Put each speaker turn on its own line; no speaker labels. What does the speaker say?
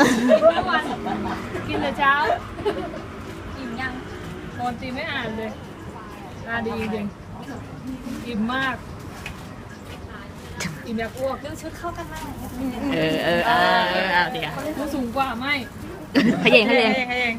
ม่ากินไม่วันกินแต่เช้า
อิ่มยัง
นอนตีไม่อ่านเลยตาดีจริงอิ่มมากอิ่มอยากอ้วก
ดูชุดเข้ากันมาก
เออเออเออเออเอาเดี๋ยว
รู้สูงกว่าไม่
ขยงขยง
ขยง